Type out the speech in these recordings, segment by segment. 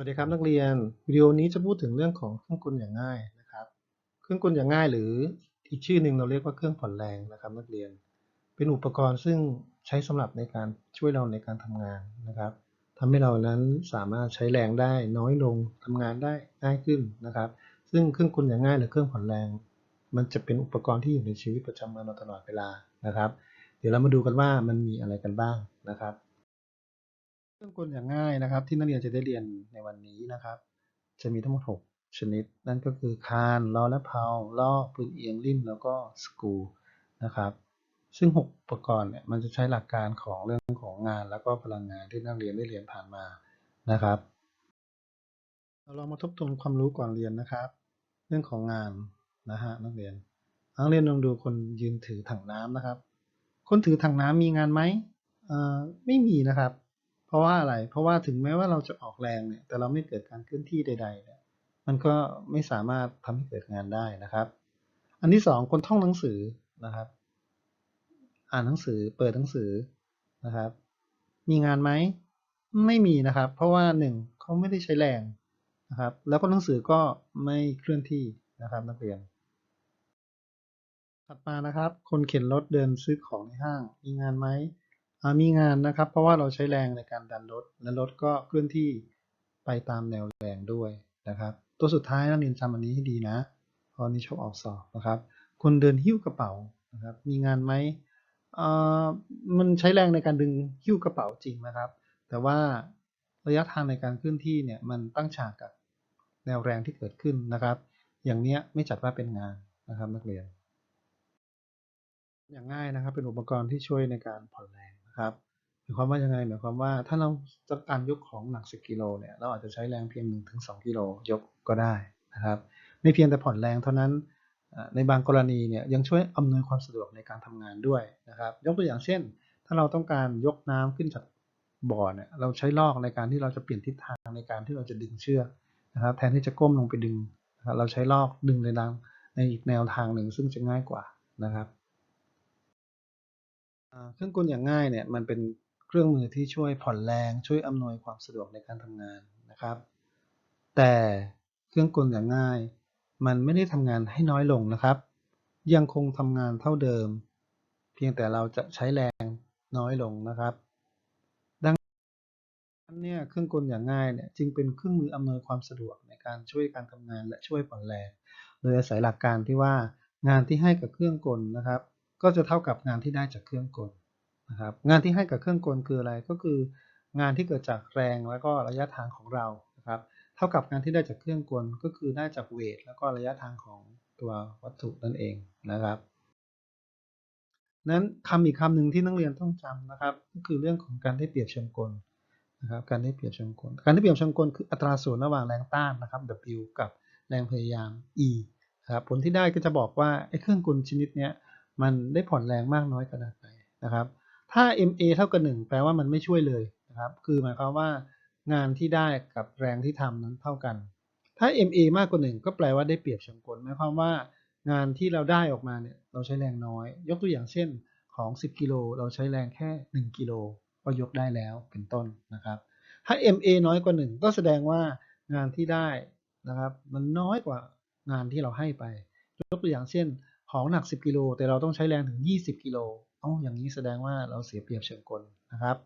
วัสดีครับนักเรียนวิดีโอนี้จะพูดถึงเรื่องของเครื่องกลอย่างง่ายนะครับ เครื่องกลอย่างง่ายหรืออีกชื่อหนึ่งเราเรียกว่าเครื่องผ่อนแรงนะครับ นักเรียนเป็นอุปกรณ์ซึ่งใช้สำหรับในการช่วยเราในการทำงานนะครับทำให้เรานั้นสามารถใช้แรงได้น้อยลงทำงานได้ง่ายขึ้นนะครับ ซึ่งเครื่องกลอย่างง่ายหรือเครื่องผ่อนแรง มันจะเป็นอุปกรณ์ที่อยู่ในชีวิตประจำวันเราตลอดเวลานะครับ เดี๋ยวเรามาดูกันว่ามันมีอะไรกันบ้างนะครับ เครื่องกลอย่างง่ายนะครับ ที่นักเรียนจะได้เรียนในวันนี้นะครับ จะมีทั้งหมด 6 ชนิด นั่นก็คือคานล้อและเพลาล้อปืนเอียงริ่มแล้วก็สกรูนะครับ ซึ่ง 6 อุปกรณ์เนี่ยมันจะใช้หลักการของเรื่องของงาน แล้วก็พลังงานที่นักเรียนได้เรียนผ่านมานะครับ เราลองมาทบทวนความรู้ก่อนเรียนนะครับ เรื่องของงานนะฮะนักเรียนนักเรียนลองดูคนยืนถือถังน้ำนะครับ คนถือถังน้ำมีงานไหมเออไม่มีนะครับ เพราะว่าอะไร เพราะว่าถึงแม้ว่าเราจะออกแรงเนี่ย แต่เราไม่เกิดการเคลื่อนที่ใดๆเนี่ยมันก็ไม่สามารถทำให้เกิดงานได้นะครับ อันที่สองคนท่องหนังสือนะครับ อ่านหนังสือเปิดหนังสือนะครับ มีงานไหมไม่มีนะครับ เพราะว่าหนึ่งเขาไม่ได้ใช้แรงนะครับ แล้วก็หนังสือก็ไม่เคลื่อนที่นะครับ นักเรียน ถัดมานะครับ คนเข็นรถเดินซื้อของในห้าง มีงานไหม มีงานนะครับ เพราะว่าเราใช้แรงในการดันรถและรถก็เคลื่อนที่ไปตามแนวแรงด้วยนะครับ ตัวสุดท้ายนักเรียนจำอันนี้ให้ดีนะเพราะอันนี้ชอบออกสอบนะครับ คนเดินหิ้วกระเป๋านะครับ มีงานไหมมันใช้แรงในการดึงหิ้วกระเป๋าจริงนะครับ แต่ว่าระยะทางในการเคลื่อนที่เนี่ยมันตั้งฉากกับแนวแรงที่เกิดขึ้นนะครับ อย่างเนี้ยไม่จัดว่าเป็นงานนะครับนักเรียน อย่างง่ายนะครับเป็นอุปกรณ์ที่ช่วยในการผ่อนแรง นะครับหมายความว่ายังไงหมายความว่าถ้าเราต้องการยกของหนัก 10 กิโลเนี่ยเราอาจจะใช้แรงเพียง 1-2 กิโลยกก็ได้นะครับ ไม่เพียงแต่ผ่อนแรงเท่านั้นในบางกรณีเนี่ยยังช่วยอำนวยความสะดวกในการทำงานด้วยนะครับ ยกตัวอย่างเช่น ถ้าเราต้องการยกน้ำขึ้นจากบ่อเนี่ยเราใช้ลอกในการที่เราจะเปลี่ยนทิศทางในการที่เราจะดึงเชือกนะครับ แทนที่จะก้มลงไปดึงรเราใช้ลอกดึงในทางในอีกแนวทางหนึ่งซึ่งจะง่ายกว่านะครับ เครื่องกลอย่างง่ายเนี่ยมันเป็นเครื่องมือที่ช่วยผ่อนแรงช่วยอำนวยความสะดวกในการทำงานนะครับ แต่เครื่องกลอย่างง่าย มันไม่ได้ทำงานให้น้อยลงนะครับ ยังคงทำงานเท่าเดิม เพียงแต่เราจะใช้แรงน้อยลงนะครับ ดังนั้นเนี่ยเครื่องกลอย่างง่ายเนี่ยจึงเป็นเครื่องมืออำนวยความสะดวกในการช่วยการทำงานและช่วยผ่อนแรง โดยอาศัยหลักการที่ว่างานที่ให้กับเครื่องกลนะครับ ก็จะเท่ากับงานที่ได้จากเครื่องกลนะครับงานที่ให้กับเครื่องกลคืออะไรก็คืองานที่เกิดจากแรงแล้วก็ระยะทางของเรานะครับเท่ากับงานที่ได้จากเครื่องกลก็คือได้จากเวท แล้วก็ระยะทางของตัววัตถุนั่นเองนะครับนั้นคำอีกคำหนึ่งที่นักเรียนต้องจำนะครับ ก็คือเรื่องของการได้เปรียบเชิงกลนะครับการได้เปรียบเชิงกล การได้เปรียบเชิงกลคืออัตราส่วนระหว่างแรงต้านนะครับ W กับแรงพยายาม E ครับผลที่ได้ก็จะบอกว่าไอ้เครื่องกลชนิดเนี้ย มันได้ผ่อนแรงมากน้อยขนาดไหนนะครับ ถ้า MA เท่ากับ 1 แปลว่ามันไม่ช่วยเลยนะครับ คือหมายความว่างานที่ได้กับแรงที่ทำนั้นเท่ากัน ถ้า MA มากกว่า 1 ก็แปลว่าได้เปรียบเชิงกลหมายความว่างานที่เราได้ออกมาเนี่ยเราใช้แรงน้อย ยกตัวอย่างเช่นของ 10 กิโลเราใช้แรงแค่ 1 กิโลก็ยกได้แล้วเป็นต้นนะครับ ถ้า MA น้อยกว่า 1 ก็แสดงว่างานที่ได้นะครับ มันน้อยกว่างานที่เราให้ไป ยกตัวอย่างเช่น ของหนัก 10 กิโล แต่เราต้องใช้แรงถึง 20 กิโลเอ้าอย่างนี้แสดงว่าเราเสียเปรียบเชิงกลนะครับ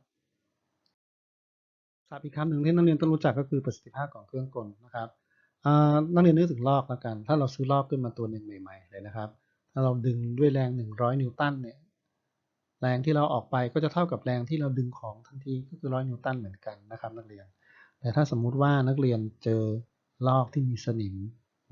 ศับอีกคำหนึ่งที่นักเรียนต้องรู้จักก็คือประสิทธิภาพของเครื่องกลนะครับนักเรียนนึกถึงลอกแล้วกัน ถ้าเราซื้อลอกขึ้นมาตัวหนึ่งใหม่ๆเลยนะครับ ถ้าเราดึงด้วยแรง 100 นิวตันเนี่ย แรงที่เราออกไปก็จะเท่ากับแรงที่เราดึงของทันทีก็คือ 100 นิวตันเหมือนกันนะครับนักเรียน แต่ถ้าสมมุติว่านักเรียนเจอลอกที่มีสนิม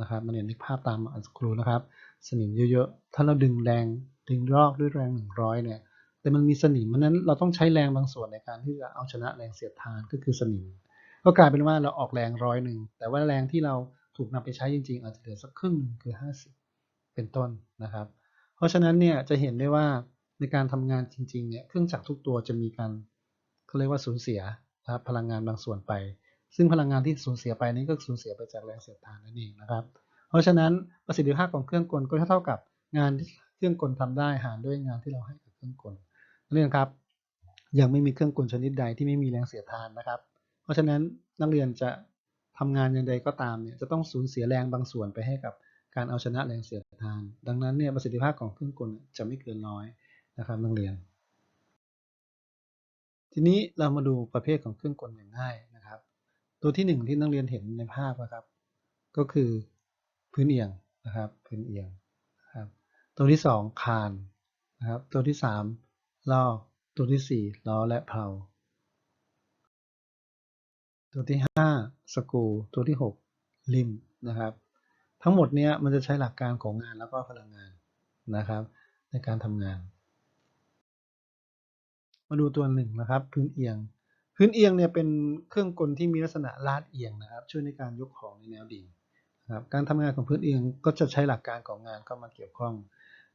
นะครับนักเรียนนึกภาพตามอันสักครูนะครับ สนิมเยอะๆ ถ้าเราดึงแรงดึงลอกด้วยแรง 100 เนี่ย แต่มันมีสนิมเพราะนั้นเราต้องใช้แรงบางส่วนในการที่จะเอาชนะแรงเสียดทานก็คือสนิม ก็กลายเป็นว่าเราออกแรงร้อยหนึ่ง แต่ว่าแรงที่เราถูกนำไปใช้จริงๆ อาจจะเหลือสักครึ่งคือ 50 เป็นต้นนะครับ เพราะฉะนั้นเนี่ยจะเห็นได้ว่าในการทำงานจริงๆ เนี่ยเครื่องจักรทุกตัวจะมีการเขาเรียกว่าสูญเสียนะครับพลังงานบางส่วนไป ซึ่งพลังงานที่สูญเสียไปนี้ก็สูญเสียไปจากแรงเสียดทานนั่นเองนะครับ เพราะฉะนั้นประสิทธิภาพของเครื่องกลก็เท่ากับงานที่เครื่องกลทำได้หารด้วยงานที่เราให้กับเครื่องกลนักเรียนครับ ยังไม่มีเครื่องกลชนิดใดที่ไม่มีแรงเสียดทานนะครับ เพราะฉะนั้นนักเรียนจะทำงานอย่างใดก็ตามเนี่ยจะต้องสูญเสียแรงบางส่วนไปให้กับการเอาชนะแรงเสียดทาน ดังนั้นเนี่ยประสิทธิภาพของเครื่องกลจะไม่เกินร้อยนะครับนักเรียน ทีนี้เรามาดูประเภทของเครื่องกลอย่างง่ายนะครับ ตัวที่หนึ่งที่นักเรียนเห็นในภาพนะครับ ก็คือ พื้นเอียงนะครับ พื้นเอียงนะครับ ตัวที่สองคานนะครับ ตัวที่สามลอตัวที่สี่ล้อและเพลาตัวที่ห้าสกูตัวที่หกริมนะครับ ทั้งหมดเนี้ยมันจะใช้หลักการของงานแล้วก็พลังงานนะครับ ในการทำงาน มาดูตัวหนึ่งนะครับ พื้นเอียง พื้นเอียงเนี่ยเป็นเครื่องกลที่มีลักษณะลาดเอียงนะครับ ช่วยในการยกของในแนวดิ่ง ครับการทำงานของพื้นเอียงก็จะใช้หลักการของงานเข้ามาเกี่ยวข้อง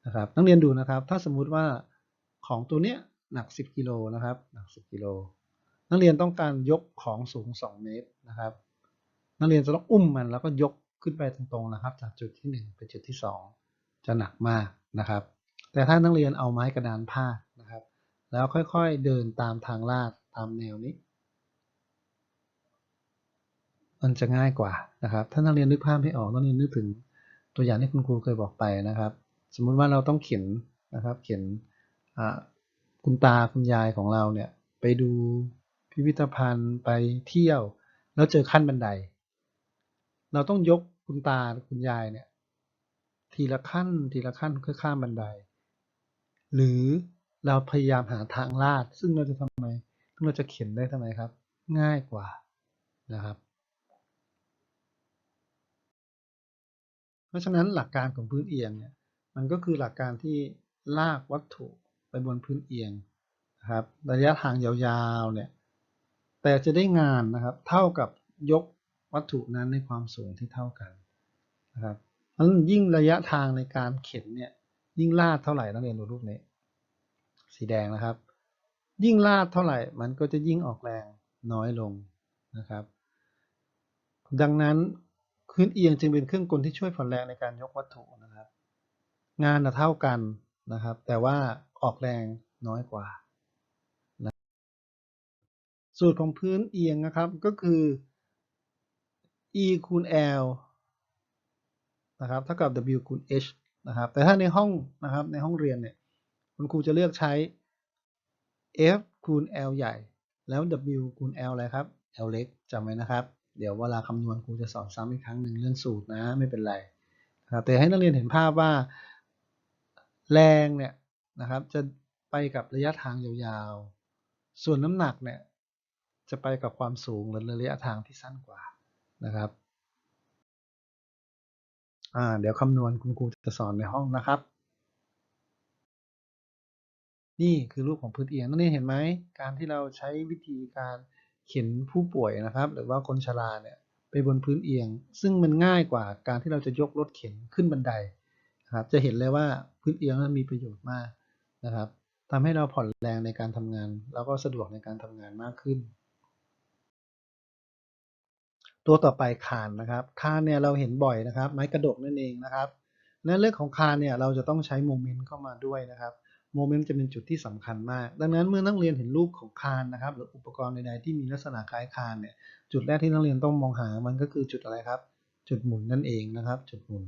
นะครับนักเรียนดูนะครับ ถ้าสมมุติว่าของตัวเนี้ยหนัก 10กิโลนะครับหนัก 10กิโลนักเรียนต้องการยกของสูง 2 เมตรนะครับ นักเรียนจะต้องอุ้มมันแล้วก็ยกขึ้นไปตรงๆนะครับ จากจุดที่ 1 ไปจุดที่ 2 จะหนักมากนะครับ แต่ถ้านักเรียนเอาไม้กระดานพาดนะครับ แล้วค่อยๆเดินตามทางลาดตามแนวนี้ มันจะง่ายกว่านะครับ ถ้านักเรียนนึกภาพไม่ออกนักเรียนนึกถึงตัวอย่างที่คุณครูเคยบอกไปนะครับ สมมุติว่าเราต้องเขียนนะครับ เขียนคุณตาคุณยายของเราเนี่ยไปดูพิพิธภัณฑ์ไปเที่ยว แล้วเจอขั้นบันได เราต้องยกคุณตาคุณยายเนี่ยทีละขั้นทีละขั้นเพื่อข้ามบันได หรือเราพยายามหาทางลาด ซึ่งเราจะทำไมเราจะเขียนได้ทำไมครับ ง่ายกว่านะครับ เพ ราะฉะนั้นหลักการของพื้นเอียงเนี่ยมันก็คือหลักการที่ลากวัตถุไปบนพื้นเอียงนะครับระยะทางยาวๆเนี่ยแต่จะได้งานนะครับเท่ากับยกวัตถุนั้นในความสูงที่เท่ากันนะครับเพราะฉะนั้นยิ่งระยะทางในการเข็นเนี่ยยิ่งลาดเท่าไหร่นักเรียนดูรูปนี้ สีแดงนะครับ ยิ่งลาดเท่าไหร่มันก็จะยิ่งออกแรงน้อยลงนะครับ ดังนั้น พื้นเอียงจึงเป็นเครื่องกลที่ช่วยผ่อนแรงในการยกวัตถุนะครับ งานเท่ากันนะครับ แต่ว่าออกแรงน้อยกว่า สูตรของพื้นเอียงนะครับก็คือ e คูณ l นะครับเท่ากับ w คูณ h นะครับ แต่ถ้าในห้องนะครับในห้องเรียนเนี่ยคุณครูจะเลือกใช้ f คูณ l ใหญ่ แล้ว w คูณ l อะไรครับ l เล็กจำไว้นะครับ เดี๋ยวเวลาคำนวณครูจะสอนซ้ำอีกครั้งหนึ่งเรื่องสูตรนะไม่เป็นไรครับแต่ให้นักเรียนเห็นภาพว่าแรงเนี่ยนะครับ จะไปกับระยะทางยาวๆ ส่วนน้ำหนักเนี่ยจะไปกับความสูงหรือระยะทางที่สั้นกว่านะครับอ่าเดี๋ยวคำนวณคุณครูจะสอนในห้องนะครับ นี่คือรูปของพื้นเอียงนั่นเองเห็นไหมการที่เราใช้วิธีการ เข็นผู้ป่วยนะครับ หรือว่าคนชราเนี่ยไปบนพื้นเอียง ซึ่งมันง่ายกว่าการที่เราจะยกรถเข็นขึ้นบันไดนะครับจะเห็นเลยว่าพื้นเอียงนั้นมีประโยชน์มากนะครับทำให้เราผ่อนแรงในการทำงาน แล้วก็สะดวกในการทำงานมากขึ้น ตัวต่อไปคานนะครับคานเนี่ยเราเห็นบ่อยนะครับ ไม้กระดกนั่นเองนะครับในเรื่องของคานเนี่ยเราจะต้องใช้โมเมนต์เข้ามาด้วยนะครับ โมเมนต์จะเป็นจุดที่สำคัญมาก ดังนั้นเมื่อนักเรียนเห็นรูปของคานนะครับ หรืออุปกรณ์ใดๆที่มีลักษณะคล้ายคานเนี่ย จุดแรกที่นักเรียนต้องมองหามันก็คือจุดอะไรครับ จุดหมุนนั่นเองนะครับ จุดหมุน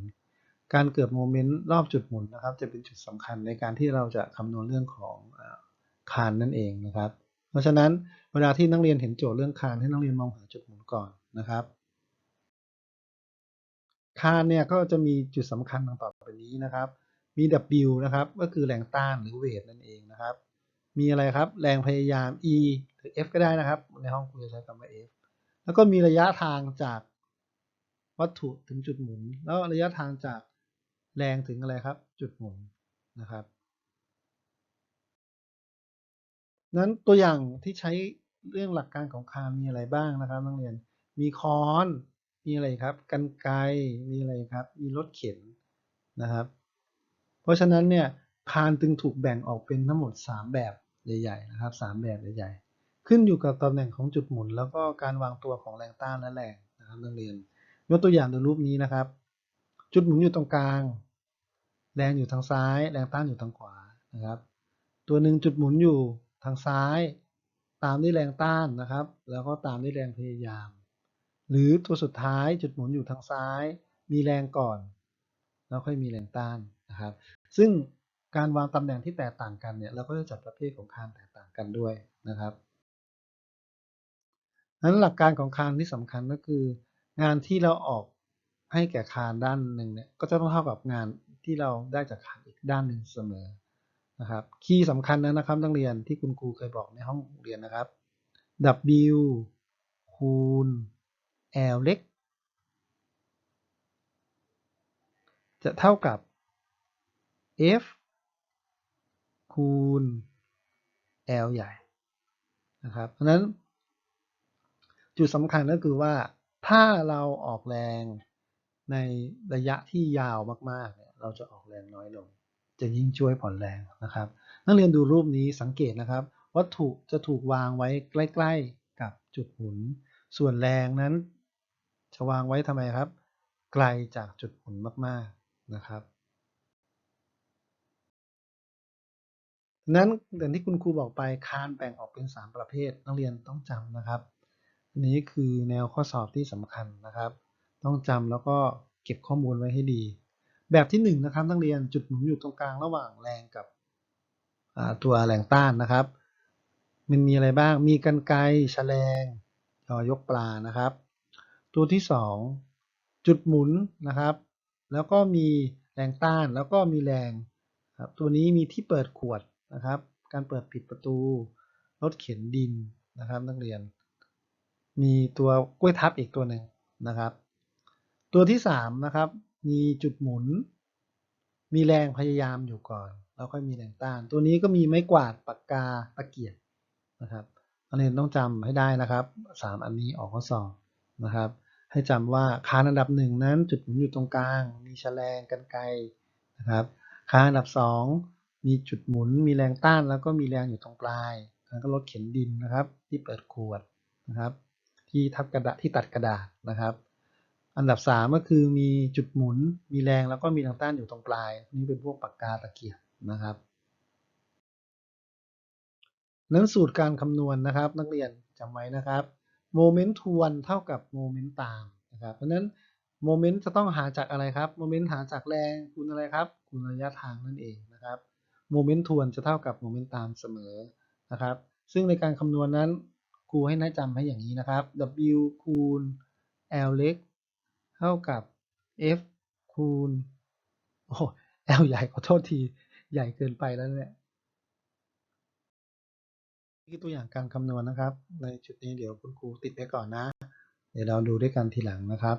การเกิดโมเมนต์รอบจุดหมุนนะครับ จะเป็นจุดสำคัญในการที่เราจะคำนวณเรื่องของคานนั่นเองนะครับ เพราะฉะนั้นเวลาที่นักเรียนเห็นโจทย์เรื่องคานให้นักเรียนมองหาจุดหมุนก่อนนะครับคานเนี่ยก็จะมีจุดสำคัญดังต่อไปนี้นะครับ มี W นะครับ ก็คือแรงต้านหรือเวทนั่นเองนะครับ มีอะไรครับ แรงพยายาม E หรือ F ก็ได้นะครับ ในห้องครูจะใช้คำว่า F แล้วก็มีระยะทางจากวัตถุถึงจุดหมุน แล้วระยะทางจากแรงถึงอะไรครับ จุดหมุนนะครับ นั้นตัวอย่างที่ใช้เรื่องหลักการของคานมีอะไรบ้างนะครับนักเรียน มีค้อน มีอะไรครับ กันไก มีอะไรครับ มีรถเข็นนะครับ เพราะฉะนั้นเนี่ยคานจึงถูกแบ่งออกเป็นทั้งหมด 3 แบบใหญ่ๆนะครับ3แบบใหญ่ๆ ขึ้นอยู่กับตำแหน่งของจุดหมุน แล้วก็การวางตัวของแรงต้านและแรงนะครับนักเรียนยกตัวอย่างในรูปนี้นะครับ จุดหมุนอยู่ตรงกลาง แรงอยู่ทางซ้าย แรงต้านอยู่ทางขวานะครับ ตัวหนึ่งจุดหมุนอยู่ทางซ้าย ตามด้วยแรงต้านนะครับ แล้วก็ตามด้วยแรงพยายาม หรือตัวสุดท้ายจุดหมุนอยู่ทางซ้าย มีแรงก่อน แล้วค่อยมีแรงต้านนะครับ ซึ่งการวางตำแหน่งที่แตกต่างกันเนี่ยเราก็จะจัดประเภทของคานแตกต่างกันด้วยนะครับนั้นหลักการของคานที่สำคัญก็คือ งานที่เราออกให้แก่คานด้านหนึ่งเนี่ยก็จะต้องเท่ากับงานที่เราได้จากคานอีกด้านหนึ่งเสมอนะครับคีย์สำคัญนะครับนักเรียนที่คุณครูเคยบอกในห้องเรียนนะครับ W คูณ L เล็ก จะเท่ากับ F คูณ L ใหญ่นะครับ เพราะนั้น จุดสำคัญก็คือว่าถ้าเราออกแรงในระยะที่ยาวมากๆเนี่ยเราจะออกแรงน้อยลง จะยิ่งช่วยผ่อนแรงนะครับ นักเรียนดูรูปนี้สังเกตนะครับ วัตถุจะถูกวางไว้ใกล้ๆกับจุดหมุน ส่วนแรงนั้น จะวางไว้ทำไมครับ ไกลจากจุดหมุนมากๆนะครับ นั้นอย่างที่คุณครูบอกไปคานแบ่งออกเป็น 3 ประเภทนักเรียนต้องจำนะครับนี้คือแนวข้อสอบที่สำคัญนะครับ ต้องจำแล้วก็เก็บข้อมูลไว้ให้ดี แบบที่1นนะครับนักเรียนจุดหมุนอยู่ตรงกลางระหว่างแรงกับตัวแรงต้านนะครับ มันมีอะไรบ้างมีกันไกแฉลงยอยกปลานะครับ ตัวที่ 2 จุดหมุนนะครับ แล้วก็มีแรงต้านแล้วก็มีแรงครับตัวนี้มีที่เปิดขวด นะครับ การเปิดปิดประตู รถเข็นดินนะครับ นักเรียน มีตัวกล้วยทับอีกตัวหนึ่งนะครับ ตัวที่สามนะครับ มีจุดหมุน มีแรงพยายามอยู่ก่อน แล้วค่อยมีแรงต้าน ตัวนี้ก็มีไม้กวาดปากกาตะเกียบนะครับนักเรียนต้องจำให้ได้นะครับสามอันนี้ออกข้อสอบนะครับ ให้จำว่าคานอันดับหนึ่งนั้นจุดหมุนอยู่ตรงกลาง มีแฉลงกันไกลนะครับคานอันดับสอง มีจุดหมุนมีแรงต้านแล้วก็มีแรงอยู่ตรงปลายแล้วก็รถเข็นดินนะครับ ที่เปิดขวดนะครับ ที่ทับกระดาษที่ตัดกระดาษนะครับ อันดับ3ก็คือมีจุดหมุน มีแรงแล้วก็มีแรงต้านอยู่ตรงปลาย นี่เป็นพวกปากกาตะเกียบนะครับนั้นสูตรการคำนวณนะครับ นักเรียนจำไว้นะครับโมเมนต์ทวนเท่ากับโมเมนต์ตามนะครับเพราะนั้นโมเมนต์จะต้องหาจากอะไรครับโมเมนต์หาจากแรงคูณอะไรครับคูณระยะทางนั่นเองนะครับ โมเมนต์ทวนจะเท่ากับโมเมนต์ตามเสมอนะครับ ซึ่งในการคำนวณนั้นครูให้น่าจำให้อย่างนี้นะครับ W คูณ L เล็กเท่ากับ F คูณโอ้ L ใหญ่ขอโทษทีใหญ่เกินไปแล้วเนี่ยนี่คือตัวอย่างการคำนวณนะครับ ในจุดนี้เดี๋ยวคุณครูติดไว้ก่อนนะ เดี๋ยวเราดูด้วยกันทีหลังนะครับ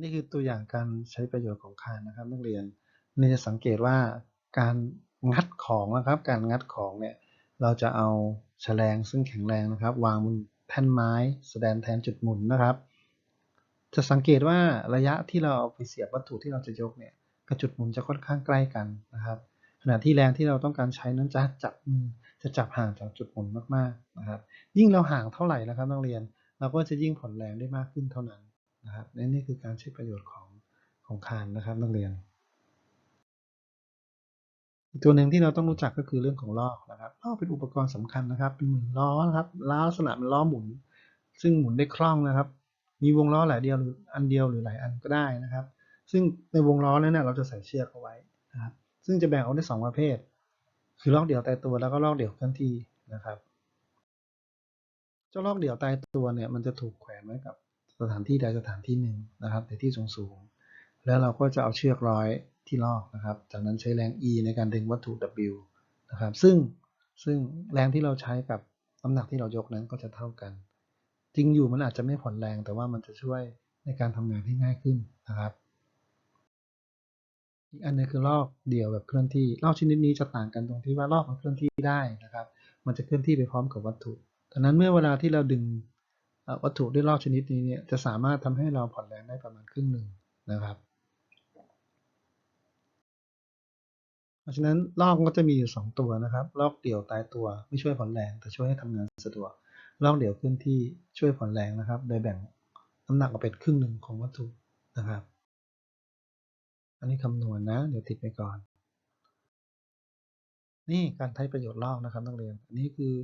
นี่คือตัวอย่างการใช้ประโยชน์ของคานนะครับ นักเรียน นี่จะสังเกตว่าการงัดของนะครับ การงัดของเนี่ยเราจะเอาแฉลงซึ่งแข็งแรงนะครับ วางบนแท่นไม้แสดงแทนจุดหมุนนะครับ จะสังเกตว่าระยะที่เราเอาไปเสียบวัตถุที่เราจะยกเนี่ยกับจุดหมุนจะค่อนข้างใกล้กันนะครับ ขณะที่แรงที่เราต้องการใช้นั้นจะจับมือจะจับห่างจากจุดหมุนมากๆนะครับ ยิ่งเราห่างเท่าไหร่นะครับนักเรียนเราก็จะยิ่งผ่อนแรงได้มากขึ้นเท่านั้นนะครับนี่คือการใช้ประโยชน์ของของคานนะครับนักเรียน อีกตัวหนึ่งที่เราต้องรู้จักก็คือเรื่องของล้อนะครับล้อเป็นอุปกรณ์สำคัญนะครับ เป็นเหมุนล้อนะครับล้อลักษณะเป็นล้อหมุน ซึ่งหมุนได้คล่องนะครับ มีวงล้อหลายเดียวหรืออันเดียวหรือหลายอันก็ได้นะครับ ซึ่งในวงล้อนั้นเนี่ยเราจะใส่เชือกเอาไว้นะครับซึ่งจะแบ่งออกได้สองประเภท คือลอกเดี่ยวตายตัวแล้วก็ลอกเดี่ยวเคลื่อนที่นะครับ เจ้าลอกเดี่ยวตายตัวเนี่ยมันจะถูกแขวนไว้กับสถานที่ใดสถานที่หนึ่งนะครับในที่สูงๆแล้วเราก็จะเอาเชือกร้อย ที่ลอกนะครับ จากนั้นใช้แรง E ในการดึงวัตถุ W นะครับ ซึ่งซึ่งแรงที่เราใช้กับน้ำหนักที่เรายกนั้นก็จะเท่ากัน จริงอยู่มันอาจจะไม่ผ่อนแรงแต่ว่ามันจะช่วยในการทำงานที่ง่ายขึ้นนะครับอีกอันนึงคือลอกเดี่ยวแบบเคลื่อนที่ลอกชนิดนี้จะต่างกันตรงที่ว่าลอกมันเคลื่อนที่ได้นะครับ มันจะเคลื่อนที่ไปพร้อมกับวัตถุดังนั้นเมื่อเวลาที่เราดึงวัตถุด้วยลอกชนิดนี้เนี่ยจะสามารถทำให้เราผ่อนแรงได้ประมาณครึ่งหนึ่งนะครับ ราะฉะนั้นลอกก็จะมีอยู่2ตัวนะครับ ลอกเดี่ยวตายตัวไม่ช่วยผ่อนแรง แต่ช่วยให้ทำงานสะดวก ลอกเดี่ยวเคลื่อนที่ช่วยผ่อนแรงนะครับ โดยแบ่งน้ำหนักออกเป็นครึ่งหนึ่งของวัตถุนะครับ อันนี้คำนวณนะ เดี๋ยวติดไปก่อน นี่การใช้ประโยชน์ลอกนะครับนักเรียน อันนี้คือ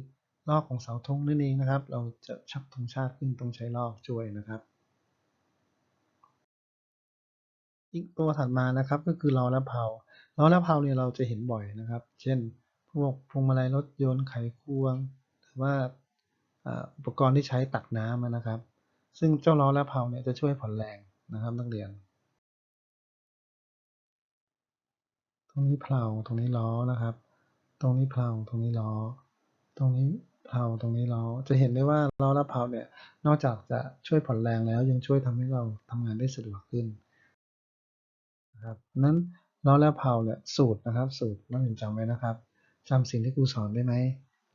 ลอกของเสาธงนั่นเองนะครับ เราจะชักธงชาติขึ้นต้องใช้ลอกช่วยนะครับอีกตัวถัดมานะครับก็คือล้อและเพลา ล้อและเพลาเนี่ยเราจะเห็นบ่อยนะครับ เช่น พวกพวงมาลัยรถยนต์ไขควง หรือว่าอุปกรณ์ที่ใช้ตักน้ำนะครับ ซึ่งเจ้าล้อและเพลาเนี่ยจะช่วยผ่อนแรงนะครับนักเรียน ตรงนี้เพลาตรงนี้ล้อนะครับ ตรงนี้เพลาตรงนี้ล้อ ตรงนี้เพลาตรงนี้ล้อ จะเห็นได้ว่าล้อและเพลาเนี่ย นอกจากจะช่วยผ่อนแรงแล้วยังช่วยทำให้เราทำงานได้สะดวกขึ้นนะครับนั้น ล้อและเพลาเนี่ยสูตรนะครับ สูตรนักเรียนจำไว้นะครับจำสิ่งที่ครูสอนได้ไหม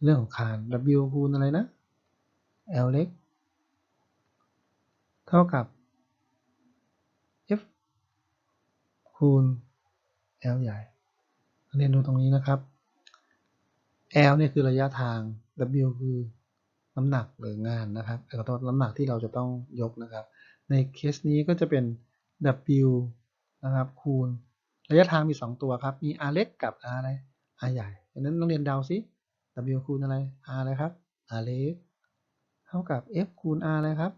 เรื่องของคาน W คูณอะไรนะ L เล็กเท่ากับ F คูณ L ใหญ่ เรียนดูตรงนี้นะครับ L เนี่ยคือระยะทาง W คือน้ำหนักหรืองานนะครับขอโทษน้ำหนักที่เราจะต้องยกนะครับ ในเคสนี้ก็จะเป็น W นะครับคูณ ระยะทางมี 2 ตัวครับ มี R เล็กกับ R อะไร R ใหญ่ดังนั้นต้องเรียนเดาซิ W คูณอะไร R อะไรครับ R เล็กเท่ากับ F คูณ R อะไรครับ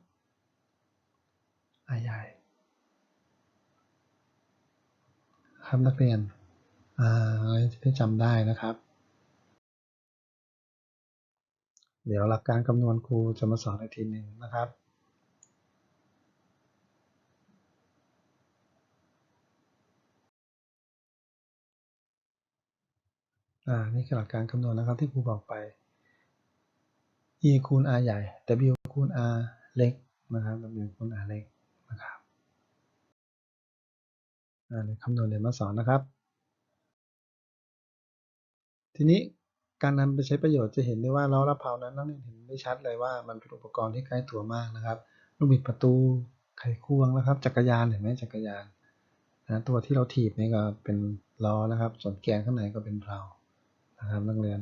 R ใหญ่ครับนักเรียนอ่าจะได้จำได้นะครับ เดี๋ยวหลักการคำนวณครูจะมาสอนอีกทีหนึ่งนะครับ อ่า นี่คือหลักการคำนวณนะครับที่ครูบอกไป e คูณ r ใหญ่ w คูณ r เล็กนะครับ w คูณ r เล็กนะครับ อ่าเดี๋ยวคำนวณเดี๋ยวมาสอนนะครับ ทีนี้การนำไปใช้ประโยชน์จะเห็นได้ว่าล้อและเพลานั้นนักเรียนเห็นได้ชัดเลยว่ามันเป็นอุปกรณ์ที่ใกล้ตัวมากนะครับลูกบิดประตูไขควงนะครับ จักรยานเห็นไหมจักรยานนะตัวที่เราถีบนี่ก็เป็นล้อนะครับ ส่วนแกนข้างในก็เป็นเพลา นะครับนักเรียน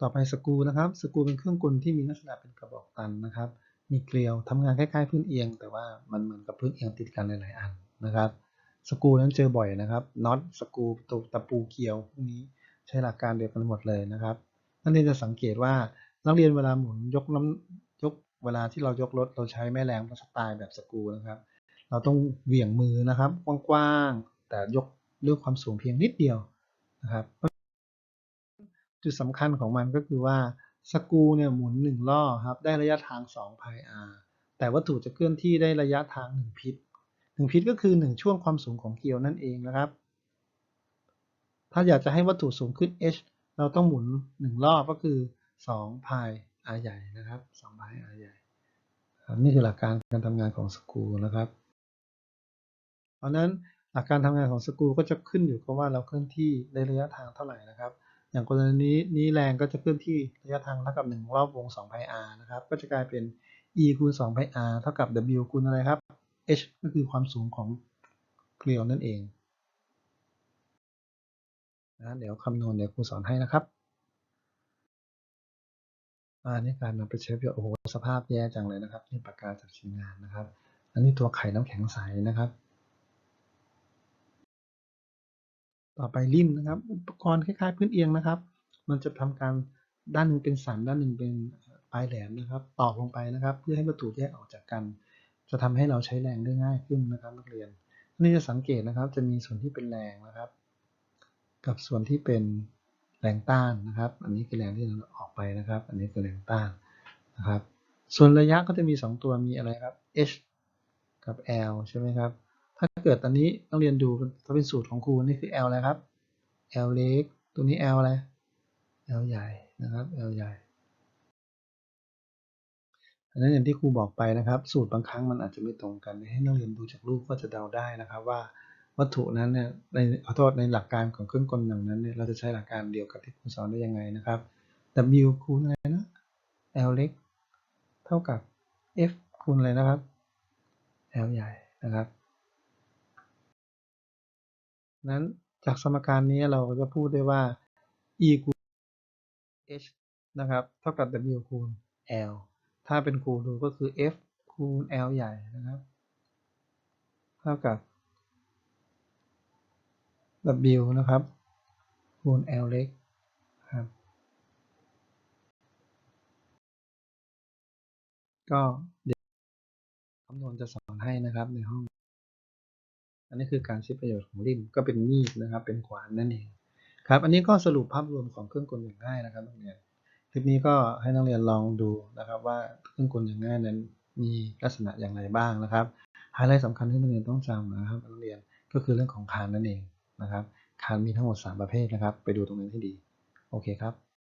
ต่อไปสกูนะครับ สกูเป็นเครื่องกลที่มีลักษณะเป็นกระบอกตันนะครับ มีเกลียวทำงานคล้ายๆพื้นเอียง แต่ว่ามันเหมือนกับพื้นเอียงติดกันหลายๆอันนะครับ สกูนั้นเจอบ่อยนะครับ น็อต สกูตัวตะปูเกลียวพวกนี้ใช้หลักการเดียวกันหมดเลยนะครับ นักเรียนจะสังเกตว่านักเรียนเวลาหมุนยกน้ำยกเวลาที่เรายกรถเราใช้แม่แรงสไตล์แบบสกูนะครับ เราต้องเหวี่ยงมือนะครับกว้างๆแต่ยกด้วยความสูงเพียงนิดเดียว นะครับ จุดสำคัญของมันก็คือว่าสกูเนี่ยหมุนหนึ่งรอบครับได้ระยะทาง2 pi r แต่วัตถุจะเคลื่อนที่ได้ระยะทาง 1 พิษ 1 พิษก็คือ 1 ช่วงความสูงของเกลียวนั่นเองนะครับ ถ้าอยากจะให้วัตถุสูงขึ้น h เราต้องหมุน 1 รอบก็คือ2 pi r ใหญ่นะครับ2 pi r ใหญ่นี่คือหลักการการทำงานของสกูนะครับ เพราะนั้น หลักการทำงานของสกรูก็จะขึ้นอยู่กับว่าเราเคลื่อนที่ในระยะทางเท่าไหร่นะครับ อย่างกรณีนี้นี้แรงก็จะเคลื่อนที่ระยะทางเท่ากับ 1 รอบวง2 pi r นะครับ ก็จะกลายเป็น e คูณ2 pi r เท่ากับ w คูณอะไรครับ h ก็คือความสูงของเกลียวนั่นเองนะเดี๋ยวคำนวณเดี๋ยวครูสอนให้นะครับอันนี้การนำไปใช้ประโยโอ้โหสภาพแย่จังเลยนะครับ นี่ปากกาจากชิ้นงานนะครับ อันนี้ตัวไข่น้ำแข็งใสนะครับ ต่อไปลิ้นนะครับ อุปกรณ์คล้ายๆ พื้นเอียงนะครับ มันจะทำการด้านหนึ่งเป็นสันด้านหนึ่งเป็นปลายแหลมนะครับ ตอกลงไปนะครับ เพื่อให้วัตถุแยกออกจากกัน จะทำให้เราใช้แรงได้ง่ายขึ้นนะครับ นักเรียนนี่จะสังเกตนะครับ จะมีส่วนที่เป็นแรงนะครับ กับส่วนที่เป็นแรงต้านนะครับ อันนี้คือแรงที่เราออกไปนะครับ อันนี้คือแรงต้านนะครับ ส่วนระยะก็จะมี 2 ตัวมีอะไรครับ h กับ l ใช่ไหมครับ ถ้าเกิดตอนนี้ต้องเรียนดูถ้าเป็นสูตรของครูนี่คือ l อะไรครับ l เล็ก ตัวนี้ l อะไร l ใหญ่นะครับ l ใหญ่อันนั้นอย่างที่ครูบอกไปนะครับ สูตรบางครั้งมันอาจจะไม่ตรงกัน ให้นักเรียนดูจากรูปก็จะเดาได้นะครับ ว่าวัตถุนั้นเนี่ยในขอโทษในหลักการของเครื่องกลอย่างนั้นเนี่ยเราจะใช้หลักการเดียวกับที่ครูสอนได้ยังไงนะครับ W คูณอะไรนะ L เล็ก เท่ากับ F คูณอะไรนะครับ L ใหญ่นะครับ นั้นจากสมการนี้เราจะพูดได้ว่า e คูณ h นะครับ เท่ากับ w คูณ l ถ้าเป็นคูณดูก็คือ f คูณ l ใหญ่นะครับ เท่ากับ w นะครับ คูณ l เล็กครับก็เดี๋ยวคำนวณจะสอนให้นะครับในห้อง อันนี้คือการใช้ประโยชน์ของริมก็เป็นมีดนะครับ เป็นขวานนั่นเองครับ อันนี้ก็สรุปภาพรวมของเครื่องกลอย่างง่ายนะครับนักเรียนคลิปนี้ก็ให้นักเรียนลองดูนะครับ ว่าเครื่องกลอย่างง่ายนั้นมีลักษณะอย่างไรบ้างนะครับไฮไลท์สำคัญที่นักเรียนต้องจำนะครับนักเรียนก็คือเรื่องของคานนั่นเองนะครับคานมีทั้งหมด 3 ประเภทนะครับ ไปดูตรงนั้นให้ดี โอเคครับ